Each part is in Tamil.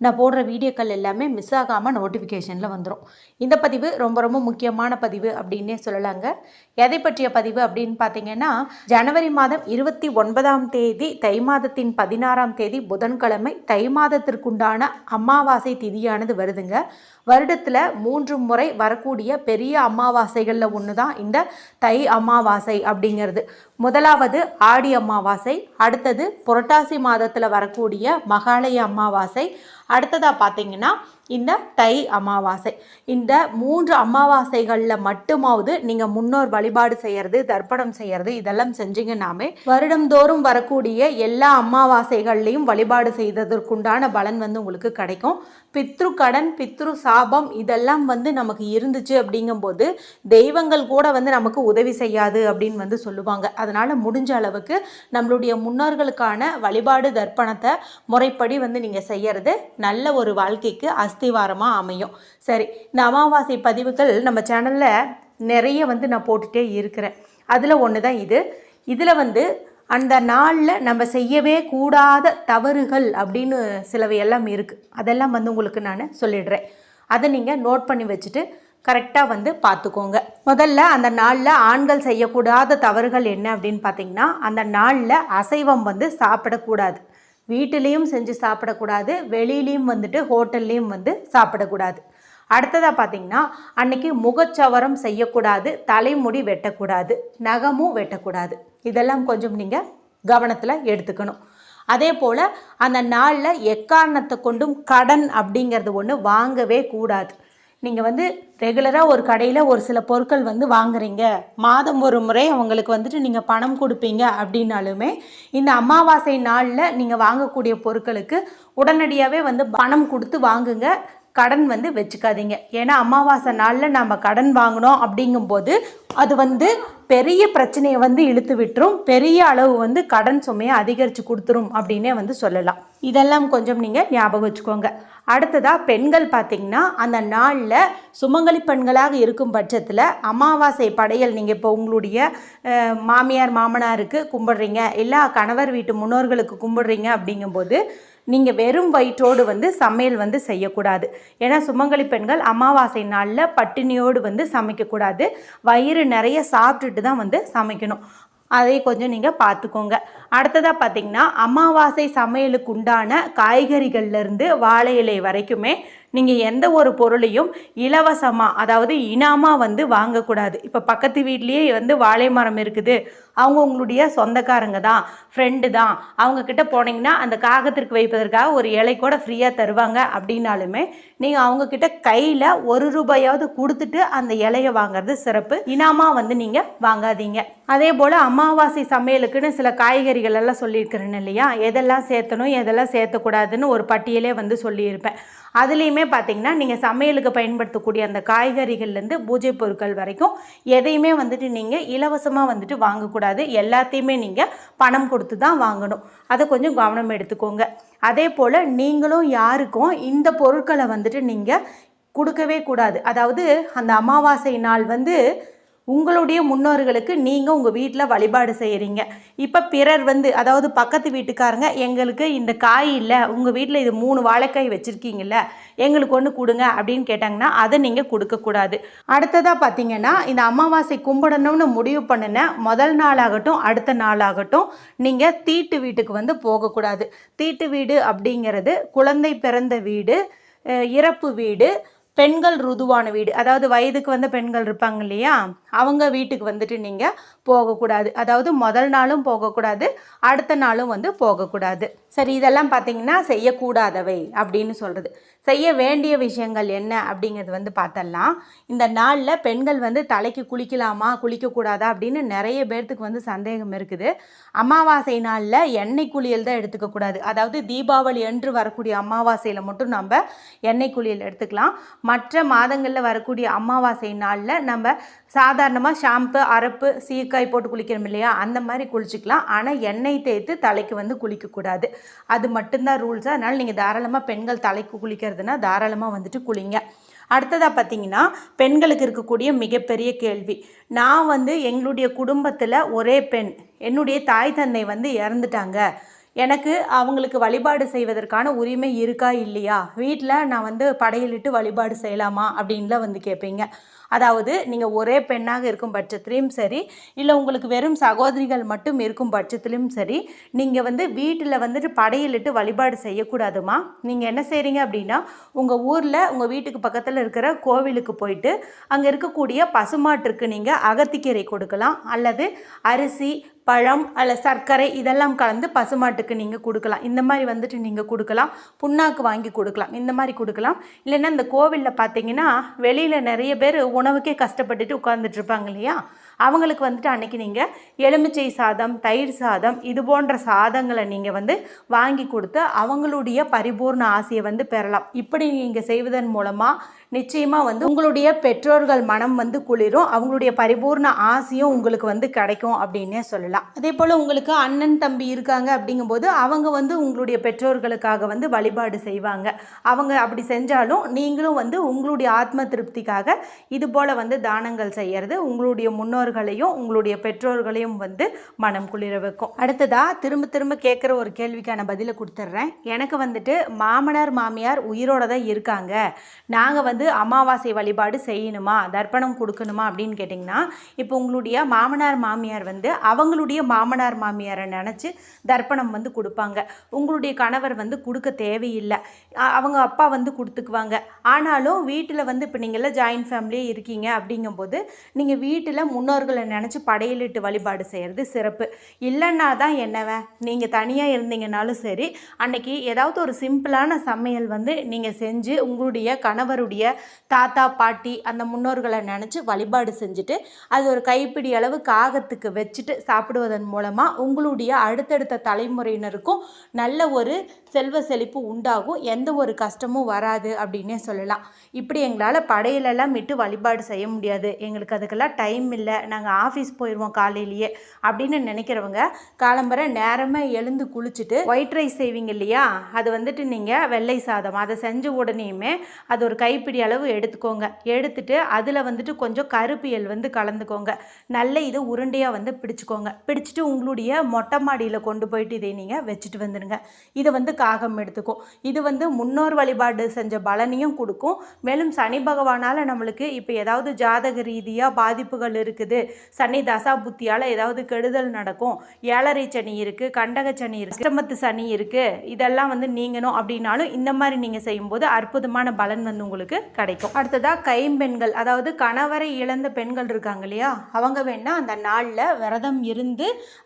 நான் போடுற வீடியோக்கள் எல்லாமே மிஸ் ஆகாமல் நோட்டிஃபிகேஷனில் வந்துடும் இந்த பதிவு ரொம்ப ரொம்ப முக்கியமான பதிவு அப்படின்னே சொல்லலாங்க. எதை பற்றிய பதிவு அப்படின்னு பார்த்தீங்கன்னா ஜனவரி மாதம் இருபத்தி ஒன்பதாம் தேதி தை மாதத்தின் பதினாறாம் தேதி புதன்கிழமை தை மாதத்திற்குண்டான அமாவாசை திதியானது வருதுங்க. வருடத்தில் மூன்று முறை வரக்கூடிய பெரிய அமாவாசைகளில் ஒன்று தான் இந்த தை அமாவாசை அப்படிங்கிறது. முதலாவது ஆடி அமாவாசை அடுத்தது புரட்டாசி மாதத்தில் வரக்கூடிய மகாலய அமாவாசை. அடுத்ததாக பார்த்தீங்கன்னா இந்த தை அமாவாசை. இந்த மூன்று அமாவாசைகளில் மட்டுமாவது நீங்கள் முன்னோர் வழிபாடு செய்கிறது தர்ப்பணம் செய்கிறது இதெல்லாம் செஞ்சீங்கன்னாமே வருடம்தோறும் வரக்கூடிய எல்லா அமாவாசைகள்லையும் வழிபாடு செய்ததற்குண்டான பலன் வந்து உங்களுக்கு கிடைக்கும். பித்ரு கடன் பித்ரு சாபம் இதெல்லாம் வந்து நமக்கு இருந்துச்சு அப்படிங்கும்போது தெய்வங்கள் கூட வந்து நமக்கு உதவி செய்யாது அப்படின்னு வந்து சொல்லுவாங்க. அதனால் முடிஞ்ச அளவுக்கு நம்மளுடைய முன்னோர்களுக்கான வழிபாடு தர்ப்பணத்தை முறைப்படி வந்து நீங்கள் செய்கிறது நல்ல ஒரு வாழ்க்கைக்கு அஸ்திவாரமாக அமையும். சரி இந்த அமாவாசை பதிவுகள் நம்ம சேனலில் நிறைய வந்து நான் போட்டுகிட்டே இருக்கிறேன். அதில் ஒன்று தான் இது. இதில் வந்து அந்த நாளில் நம்ம செய்யவே கூடாத தவறுகள் அப்படின்னு சிலவை எல்லாம் இருக்குது அதெல்லாம் வந்து உங்களுக்கு நான் சொல்லிடுறேன். அதை நீங்கள் நோட் பண்ணி வச்சுட்டு கரெக்டாக வந்து பார்த்துக்கோங்க முதல்ல அந்த நாளில் ஆண்கள் செய்யக்கூடாத தவறுகள் என்ன அப்படின்னு பார்த்தீங்கன்னா அந்த நாளில் அசைவம் வந்து சாப்பிடக்கூடாது. வீட்டிலையும் செஞ்சு சாப்பிடக்கூடாது வெளியிலையும் வந்துட்டு ஹோட்டல்லையும் வந்து சாப்பிடக்கூடாது. அடுத்ததாக பார்த்தீங்கன்னா அன்னைக்கு முகச்சவரம் செய்யக்கூடாது தலைமுடி வெட்டக்கூடாது நகமும் வெட்டக்கூடாது. இதெல்லாம் கொஞ்சம் நீங்கள் கவனத்தில் எடுத்துக்கணும். அதே போல் அந்த நாளில் எக்காரணத்தை கொண்டும் கடன் அப்படிங்கிறது ஒன்று வாங்கவே கூடாது. நீங்கள் வந்து ரெகுலராக ஒரு கடையில் ஒரு சில பொருட்கள் வந்து வாங்குறீங்க. மாதம் ஒரு முறை அவங்களுக்கு வந்துட்டு நீங்கள் பணம் கொடுப்பீங்க அப்படின்னாலுமே இந்த அமாவாசை நாளில் நீங்கள் வாங்கக்கூடிய பொருட்களுக்கு உடனடியாகவே வந்து பணம் கொடுத்து வாங்குங்க. கடன் வந்து வச்சுக்காதீங்க. ஏன்னா அமாவாசை நாளில் நம்ம கடன் வாங்கினோம் அப்படிங்கும்போது அது வந்து பெரிய பிரச்சனையை வந்து இழுத்து விட்டுரும். பெரிய அளவு வந்து கடன் சுமையை அதிகரித்து கொடுத்துரும் அப்படின்னே வந்து சொல்லலாம். இதெல்லாம் கொஞ்சம் நீங்கள் ஞாபகம் வச்சுக்கோங்க. அடுத்ததாக பெண்கள் பார்த்திங்கன்னா அந்த நாளில் சுமங்கலி பெண்களாக இருக்கும் பட்சத்தில் அமாவாசை படையல் நீங்கள் இப்போ உங்களுடைய மாமியார் மாமனாருக்கு கும்பிட்றீங்க இல்லை கணவர் வீட்டு முன்னோர்களுக்கு கும்பிட்றீங்க அப்படிங்கும்போது நீங்கள் வெறும் வயிற்றோடு வந்து சமையல் வந்து செய்யக்கூடாது. ஏன்னா சுமங்கலி பெண்கள் அமாவாசை நாளில் பட்டினியோடு வந்து சமைக்கக்கூடாது. வயிறு நிறைய சாப்பிட்டுட்டு தான் வந்து சமைக்கணும். அதை கொஞ்சம் நீங்கள் பார்த்துக்கோங்க. அடுத்ததாக பார்த்தீங்கன்னா அமாவாசை சமையலுக்கு உண்டான காய்கறிகள்லேருந்து வாழை இலை வரைக்குமே நீங்கள் எந்த ஒரு பொருளையும் இலவசமாக அதாவது இனாமாக வந்து வாங்கக்கூடாது. இப்போ பக்கத்து வீட்லேயே வந்து வாழை மரம் இருக்குது. அவங்க உங்களுடைய சொந்தக்காரங்க தான் ஃப்ரெண்டு தான். அவங்கக்கிட்ட போனீங்கன்னா அந்த காகத்திற்கு வைப்பதற்காக ஒரு இலை கூட ஃப்ரீயாக தருவாங்க அப்படின்னாலுமே நீங்கள் அவங்கக்கிட்ட கையில் ஒரு ரூபாயாவது கொடுத்துட்டு அந்த இலையை வாங்குறது சிறப்பு. இனாமாக வந்து நீங்கள் வாங்காதீங்க. அதே போல் அமாவாசை சமையலுக்குன்னு சில காய்கறிகள் எல்லாம் சொல்லியிருக்கிறேன் இல்லையா? எதெல்லாம் சேர்த்தணும் எதெல்லாம் சேர்த்தக்கூடாதுன்னு ஒரு பட்டியலே வந்து சொல்லியிருப்பேன். அதுலேயுமே பார்த்தீங்கன்னா நீங்கள் சமையலுக்கு பயன்படுத்தக்கூடிய அந்த காய்கறிகள்லேருந்து பூஜை பொருட்கள் வரைக்கும் எதையுமே வந்துட்டு நீங்கள் இலவசமாக வந்துட்டு வாங்கக்கூடாது. எல்லாத்தையுமே நீங்கள் பணம் கொடுத்து தான் வாங்கணும். அதை கொஞ்சம் கவனம் எடுத்துக்கோங்க. அதே போல் நீங்களும் யாருக்கும் இந்த பொருட்களை வந்துட்டு நீங்கள் கொடுக்கவே கூடாது. அதாவது அந்த அமாவாசை நாள் வந்து உங்களுடைய முன்னோர்களுக்கு நீங்கள் உங்கள் வீட்டில் வழிபாடு செய்கிறீங்க இப்போ பிறர் வந்து அதாவது பக்கத்து வீட்டுக்காரங்க எங்களுக்கு இந்த காய் இல்லை உங்கள் வீட்டில் இது மூணு வாழைக்காய் வச்சுருக்கீங்கல்ல எங்களுக்கு ஒன்று கொடுங்க அப்படின்னு கேட்டாங்கன்னா அதை நீங்கள் கொடுக்கக்கூடாது அடுத்ததாக பார்த்தீங்கன்னா இந்த அமாவாசை கும்பிடணும்னு முடிவு பண்ணின முதல் நாளாகட்டும் அடுத்த நாளாகட்டும் நீங்கள் தீட்டு வீட்டுக்கு வந்து போகக்கூடாது தீட்டு வீடு அப்படிங்கிறது குழந்தை பிறந்த வீடு இறப்பு வீடு பெண்கள் ருதுவான வீடு. அதாவது வயதுக்கு வந்த பெண்கள் இருப்பாங்க இல்லையா? அவங்க வீட்டுக்கு வந்துட்டு நீங்கள் போகக்கூடாது. அதாவது முதல் நாளும் போகக்கூடாது அடுத்த நாளும் வந்து போகக்கூடாது. சரி இதெல்லாம் பார்த்தீங்கன்னா செய்யக்கூடாதவை அப்படின்னு சொல்கிறது செய்ய வேண்டிய விஷயங்கள் என்ன அப்படிங்கிறது வந்து பார்த்தலாம். இந்த நாளில் பெண்கள் வந்து தலைக்கு குளிக்கலாமா குளிக்கக்கூடாதா அப்படின்னு நிறைய பேர்த்துக்கு வந்து சந்தேகம் இருக்குது. அமாவாசை நாளில் எண்ணெய் குளியல் தான் எடுத்துக்கக்கூடாது அதாவது தீபாவளி அன்று வரக்கூடிய அமாவாசையில் மட்டும் நம்ம எண்ணெய் குளியல் எடுத்துக்கலாம். மற்ற மாதங்களில் வரக்கூடிய அமாவாசை நாளில் நம்ம சாதாரணமாக ஷாம்பு அரப்பு சீக்காய் போட்டு குளிக்கிறோம் இல்லையா? அந்த மாதிரி குளிச்சுக்கலாம். ஆனால் எண்ணெய் தேய்த்து தலைக்கு வந்து குளிக்கக்கூடாது. அது மட்டும்தான் ரூல்ஸ். அதனால் நீங்கள் தாராளமாக பெண்கள் தலைக்கு குளிக்கிறது குளிக்கிறதுனா தாராளமாக வந்துட்டு குளிங்க. அடுத்ததாக பார்த்தீங்கன்னா பெண்களுக்கு இருக்கக்கூடிய மிகப்பெரிய கேள்வி. நான் வந்து எங்களுடைய குடும்பத்தில் ஒரே பெண். என்னுடைய தாய் தந்தை வந்து இறந்துட்டாங்க. எனக்கு அவங்களுக்கு வழிபாடு செய்வதற்கான உரிமை இருக்கா இல்லையா? வீட்டில் நான் வந்து படையலிட்டு வழிபாடு செய்யலாமா அப்படின்லாம் வந்து கேட்பீங்க அதாவது நீங்கள் ஒரே பெண்ணாக இருக்கும் பட்சத்துலேயும் சரி இல்லை உங்களுக்கு வெறும் சகோதரிகள் மட்டும் இருக்கும் பட்சத்துலேயும் சரி நீங்கள் வந்து வீட்டில் வந்துட்டு படையலிட்டு வழிபாடு செய்யக்கூடாதுமா? நீங்கள் என்ன செய்கிறீங்க அப்படின்னா உங்கள் ஊரில் உங்கள் வீட்டுக்கு பக்கத்தில் இருக்கிற கோவிலுக்கு போயிட்டு அங்கே இருக்கக்கூடிய பசுமாட்டிற்கு நீங்கள் அகத்திக்கீரை கொடுக்கலாம். அல்லது அரிசி பழம் அல்ல சர்க்கரை இதெல்லாம் கலந்து பசுமாட்டுக்கு நீங்கள் கொடுக்கலாம். இந்த மாதிரி வந்துட்டு நீங்கள் கொடுக்கலாம். புண்ணாக்கு வாங்கி கொடுக்கலாம். இந்த மாதிரி கொடுக்கலாம். இல்லைன்னா இந்த கோவிலில் பார்த்தீங்கன்னா வெளியில் நிறைய பேர் உணவுக்கே கஷ்டப்பட்டுட்டு உட்காந்துட்ருப்பாங்க இல்லையா? அவங்களுக்கு வந்துட்டு அன்னைக்கு நீங்கள் எலுமிச்சை சாதம் தயிர் சாதம் இது போன்ற சாதங்களை நீங்கள் வந்து வாங்கி கொடுத்து அவங்களுடைய பரிபூர்ண ஆசையை வந்து பெறலாம். இப்படி நீங்கள் செய்வதன் மூலமாக நிச்சயமாக வந்து உங்களுடைய பெற்றோர்கள் மனம் வந்து குளிரும். அவங்களுடைய பரிபூர்ண ஆசையும் உங்களுக்கு வந்து கிடைக்கும் அப்படின்னே சொல்லலாம். அதே போல் உங்களுக்கு அண்ணன் தம்பி இருக்காங்க அப்படிங்கும்போது அவங்க வந்து உங்களுடைய பெற்றோர்களுக்காக வந்து வழிபாடு செய்வாங்க. அவங்க அப்படி செஞ்சாலும் நீங்களும் வந்து உங்களுடைய ஆத்ம திருப்திக்காக இது போல் வந்து தானங்கள் செய்கிறது உங்களுடைய முன்னோர்களையும் உங்களுடைய பெற்றோர்களையும் வந்து மனம் குளிர வைக்கும். அடுத்ததாக திரும்ப திரும்ப கேட்குற ஒரு கேள்விக்கான பதிலை கொடுத்துட்றேன் எனக்கு வந்துட்டு மாமனார் மாமியார் உயிரோட தான் இருக்காங்க. நாங்கள் வந்து அமாவாசை வழிபாடு செய்யணுமா? தர்ப்பணம் கொடுக்கணுமா? அப்படின்னு கேட்டிங்கன்னா இப்போ உங்களுடைய மாமனார் மாமியார் வந்து அவங்களுடைய மாமனார் மாமியாரை நினச்சி தர்ப்பணம் வந்து கொடுப்பாங்க. உங்களுடைய கணவர் வந்து கொடுக்க தேவையில்லை. அவங்க அப்பா வந்து கொடுத்துக்குவாங்க. ஆனாலும் வீட்டில் வந்து இப்போ நீங்கள்லாம் ஜாயின்ட் ஃபேமிலியே இருக்கீங்க அப்படிங்கும்போது நீங்கள் வீட்டில் முன்னோர்களை நினச்சி படையலிட்டு வழிபாடு செய்கிறது சிறப்பு. இல்லைன்னா தான் என்னவன் நீங்கள் தனியாக இருந்தீங்கனாலும் சரி அன்னைக்கு ஏதாவது ஒரு சிம்பிளான சமையல் வந்து நீங்கள் செஞ்சு உங்களுடைய கணவருடைய தாத்தா பாட்டி அந்த முன்னோர்களை நினச்சி வழிபாடு செஞ்சுட்டு அது ஒரு கைப்பிடி அளவு காகத்துக்கு வச்சுட்டு சாப்பிடுவதன் மூலமாக உங்களுடைய அடுத்தடுத்த தலைமுறையினருக்கும் நல்ல ஒரு செல்வ செழிப்பு உண்டாகும். எந்த ஒரு கஷ்டமும் வராது அப்படின்னே சொல்லலாம். இப்படி எங்களால் படையிலெல்லாம் விட்டு வழிபாடு செய்ய முடியாது. எங்களுக்கு அதுக்கெல்லாம் டைம் இல்லை. நாங்கள் ஆஃபீஸ் போயிடுவோம் காலையிலேயே அப்படின்னு நினைக்கிறவங்க காலம்பர நேரமாக எழுந்து குளிச்சுட்டு ஒயிட் ரைஸ் செய்வீங்க இல்லையா? அது வந்துட்டு நீங்கள் வெள்ளை சாதம். அதை செஞ்ச உடனேயுமே அது ஒரு கைப்பிடி அளவு எடுத்துக்கோங்க. எடுத்துட்டு அதில் வந்துட்டு கொஞ்சம் கருப்பியல் வந்து கலந்துக்கோங்க. நல்ல இதை உருண்டையாக வந்து பிடிச்சிக்கோங்க. பிடிச்சிட்டு உங்களுடைய மொட்டை மாடியில் கொண்டு போயிட்டு இதை நீங்கள் வச்சுட்டு வந்துடுங்க இதை வந்து காகம் எடுத்துக்கும். இது வந்து முன்னோர் வழிபாடு செஞ்ச பலனையும் கொடுக்கும். மேலும் சனி பகவானால் நம்மளுக்கு இப்போ ஏதாவது ஜாதக ரீதியாக பாதிப்புகள் இருக்குது. சனி தசா புத்தியால் ஏதாவது கெடுதல் நடக்கும். ஏழரை சனி இருக்குது கண்டக சனி இருக்குது அஷ்டமத்து சனி இருக்குது இதெல்லாம் வந்து நீங்கணும் அப்படின்னாலும் இந்த மாதிரி நீங்கள் செய்யும்போது அற்புதமான பலன் வந்து உங்களுக்கு கிடைக்கும். அடுத்ததாக கைம்பெண்கள் அதாவது கணவரை இழந்த பெண்கள் இருக்காங்க இல்லையா? அவங்க வேணால் அந்த நாளில் விரதம் இருந்து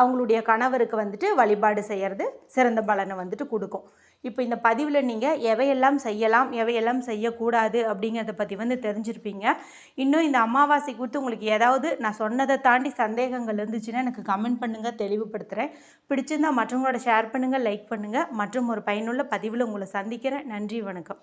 அவங்களுடைய கணவருக்கு வந்துட்டு வழிபாடு செய்கிறது சிறந்த பலனை வந்துட்டு கொடுக்கும். இப்போ இந்த பதிவில் நீங்கள் எவையெல்லாம் செய்யலாம் எவையெல்லாம் செய்யக்கூடாது அப்படிங்கிறத பற்றி வந்து தெரிஞ்சிருப்பீங்க. இன்னும் இந்த அமாவாசை குறித்து உங்களுக்கு ஏதாவது நான் சொன்னதை தாண்டி சந்தேகங்கள் இருந்துச்சுன்னா எனக்கு கமெண்ட் பண்ணுங்கள் தெளிவுபடுத்துகிறேன் பிடிச்சிருந்தா மற்றவங்களோட ஷேர் பண்ணுங்கள் லைக் பண்ணுங்கள் மற்றும் ஒரு பயனுள்ள பதிவில் உங்களை சந்திக்கிறேன். நன்றி வணக்கம்.